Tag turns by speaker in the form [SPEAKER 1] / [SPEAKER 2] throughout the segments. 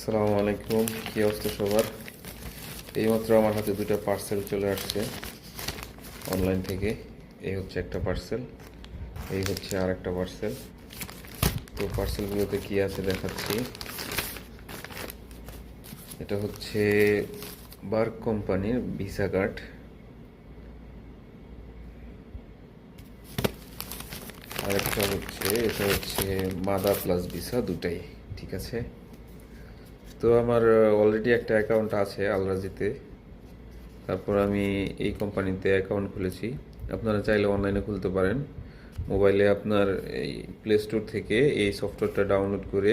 [SPEAKER 1] আসসালামু আলাইকুম, কি অবস্থা সবার? এইমাত্র আমার হাতে দুটো পার্সেল চলে আসছে অনলাইন থেকে। এই হচ্ছে একটা পার্সেল এই হচ্ছে আর একটা পার্সেল তো পার্সেলগুলোতে কি আছে দেখাচ্ছি। এটা হচ্ছে বার্ক কোম্পানির ভিসা কার্ড আরেকটা হচ্ছে, এটা হচ্ছে মাদা প্লাস ভিসা দুটাই, ঠিক আছে? তো আমার অলরেডি একটা অ্যাকাউন্ট আছে আলরাজিতে। তারপর আমি এই কোম্পানিতে অ্যাকাউন্ট খুলেছি। আপনারা চাইলে অনলাইনে খুলতে পারেন। মোবাইলে আপনার এই প্লে স্টোর থেকে এই সফটওয়্যারটা ডাউনলোড করে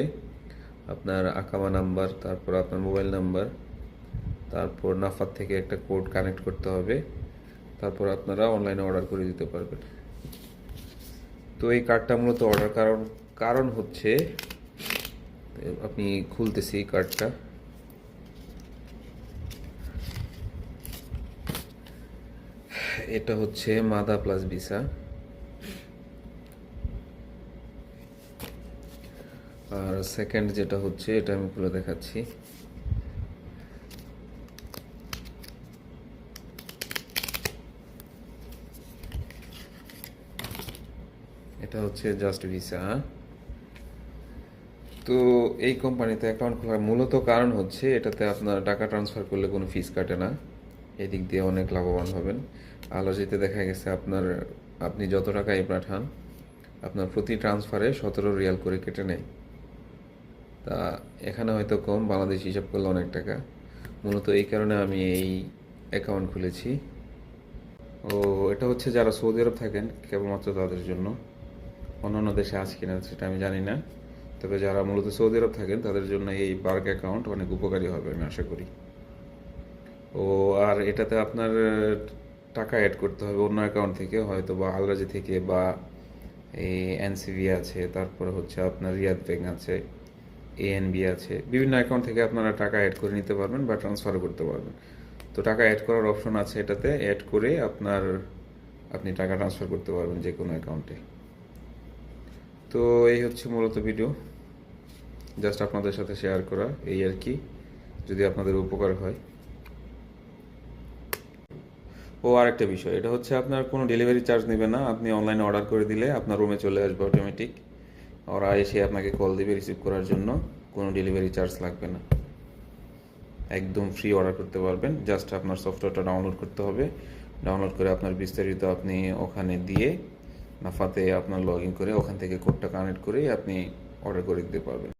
[SPEAKER 1] আপনার আকামা নাম্বার তারপর আপনার মোবাইল নাম্বার তারপর নাফার থেকে একটা কোড কানেক্ট করতে হবে। তারপর আপনারা অনলাইনে অর্ডার করে দিতে পারবেন। তো এই কার্ডটা মূলত অর্ডার কারণ কারণ হচ্ছে আপনি খুলতেছি কার্ডটা। এটা হচ্ছে মাদা প্লাস ভিসা। আর সেকেন্ড যেটা হচ্ছে, এটা আমি খুলে দেখাচ্ছি। এটা হচ্ছে জাস্ট ভিসা। তো এই কোম্পানিতে অ্যাকাউন্ট খোলার মূলত কারণ হচ্ছে এটাতে আপনার টাকা ট্রান্সফার করলে কোনো ফিস কাটে না। এদিক দিয়ে অনেক লাভবান হবেন। আলোচিতে দেখা গেছে আপনার, আপনি যত টাকাই পাঠান, আপনার প্রতি ট্রান্সফারে সতেরো রিয়াল করে কেটে নেয়। তা এখানে হয়তো কম, বাংলাদেশ হিসাব করলে অনেক টাকা। মূলত এই কারণে আমি এই অ্যাকাউন্ট খুলেছি। ও, এটা হচ্ছে যারা সৌদি আরব থাকেন, কেবলমাত্র তাদের জন্য। অন্যান্য দেশে আছে কিনা সেটা আমি জানি না। তবে যারা মূলত সৌদি আরব থাকেন, তাদের জন্য এই বার্ক অ্যাকাউন্ট অনেক উপকারী হবে, আমি আশা করি। ও, আর এটাতে আপনার টাকা অ্যাড করতে হবে অন্য অ্যাকাউন্ট থেকে হয়তো বা আলরাজি থেকে বা এই এনসিবি আছে, তারপরে হচ্ছে আপনার রিয়াদ ব্যাংক আছে, এএনবি আছে, বিভিন্ন অ্যাকাউন্ট থেকে আপনারা টাকা অ্যাড করে নিতে পারবেন বা ট্রান্সফার করতে পারবেন। তো টাকা অ্যাড করার অপশন আছে এটাতে অ্যাড করে আপনার, আপনি টাকা ট্রান্সফার করতে পারবেন যে কোনো অ্যাকাউন্টে তো এই হচ্ছে মূলত ভিডিও জাস্ট আপনাদের সাথে শেয়ার করা, এই আর কি, যদি আপনাদের উপকার হয়। ও, আরেকটা বিষয়, এটা হচ্ছে আপনার কোনো ডেলিভারি চার্জ নেবে না, আপনি অনলাইনে অর্ডার করে দিলে আপনার রুমে চলে আসবে অটোমেটিক ওরা এসে আপনাকে কল দিবে রিসিভ করার জন্য, কোনো ডেলিভারি চার্জ লাগবে না। একদম ফ্রি অর্ডার করতে পারবেন জাস্ট আপনার সফটওয়্যারটা ডাউনলোড করতে হবে। ডাউনলোড করে আপনার বিস্তারিত আপনি ওখানে দিয়ে নাফাতে আপনার লগ ইন করে ওখান থেকে কোডটা কানেক্ট করেই আপনি অর্ডার করে দিতে পারবেন।